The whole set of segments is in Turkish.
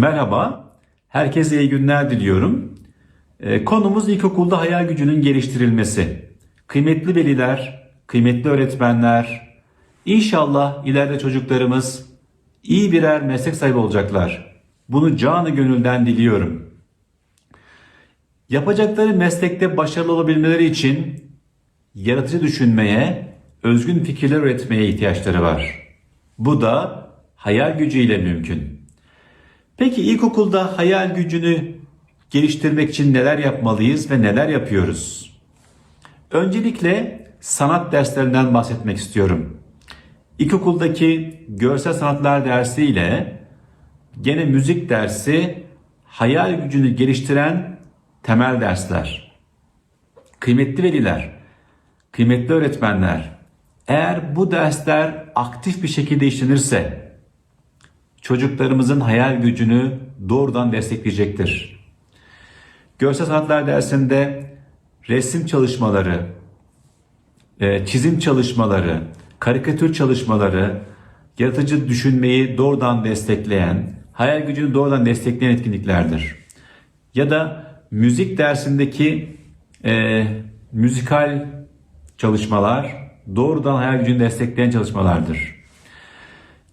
Merhaba, herkese iyi günler diliyorum. Ee, Konumuz ilkokulda hayal gücünün geliştirilmesi. Kıymetli veliler, kıymetli öğretmenler, inşallah ileride çocuklarımız iyi birer meslek sahibi olacaklar. Bunu canı gönülden diliyorum. Yapacakları meslekte başarılı olabilmeleri için yaratıcı düşünmeye, özgün fikirler üretmeye ihtiyaçları var. Bu da hayal gücüyle mümkün. Peki ilkokulda hayal gücünü geliştirmek için neler yapmalıyız ve neler yapıyoruz? Öncelikle sanat derslerinden bahsetmek istiyorum. İlkokuldaki görsel sanatlar dersi ile gene müzik dersi hayal gücünü geliştiren temel dersler. Kıymetli veliler, kıymetli öğretmenler, eğer bu dersler aktif bir şekilde işlenirse çocuklarımızın hayal gücünü doğrudan destekleyecektir. Görsel sanatlar dersinde resim çalışmaları, e, çizim çalışmaları, karikatür çalışmaları, yaratıcı düşünmeyi doğrudan destekleyen, hayal gücünü doğrudan destekleyen etkinliklerdir. Ya da müzik dersindeki e, müzikal çalışmalar doğrudan hayal gücünü destekleyen çalışmalardır.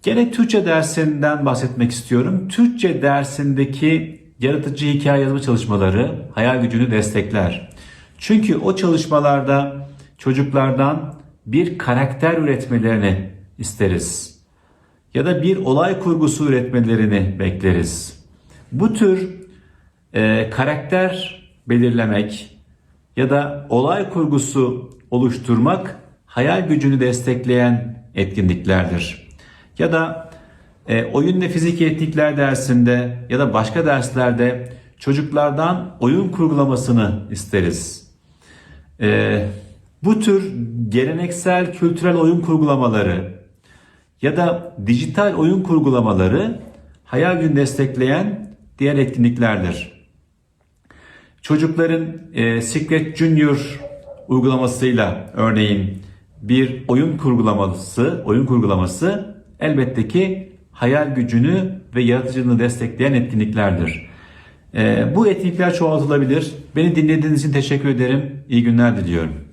Gene Türkçe dersinden bahsetmek istiyorum. Türkçe dersindeki yaratıcı hikaye yazma çalışmaları hayal gücünü destekler. Çünkü o çalışmalarda çocuklardan bir karakter üretmelerini isteriz. Ya da bir olay kurgusu üretmelerini bekleriz. Bu tür e, karakter belirlemek ya da olay kurgusu oluşturmak hayal gücünü destekleyen etkinliklerdir. Ya da e, oyun ve fiziki etkinlikler dersinde ya da başka derslerde çocuklardan oyun kurgulamasını isteriz. E, bu tür geleneksel kültürel oyun kurgulamaları ya da dijital oyun kurgulamaları hayal gücünü destekleyen diğer etkinliklerdir. Çocukların e, Secret Junior uygulamasıyla örneğin bir oyun kurgulaması, oyun kurgulaması elbette ki hayal gücünü ve yaratıcılığını destekleyen etkinliklerdir. E, bu etkinlikler çoğaltılabilir. Beni dinlediğiniz için teşekkür ederim. İyi günler diliyorum.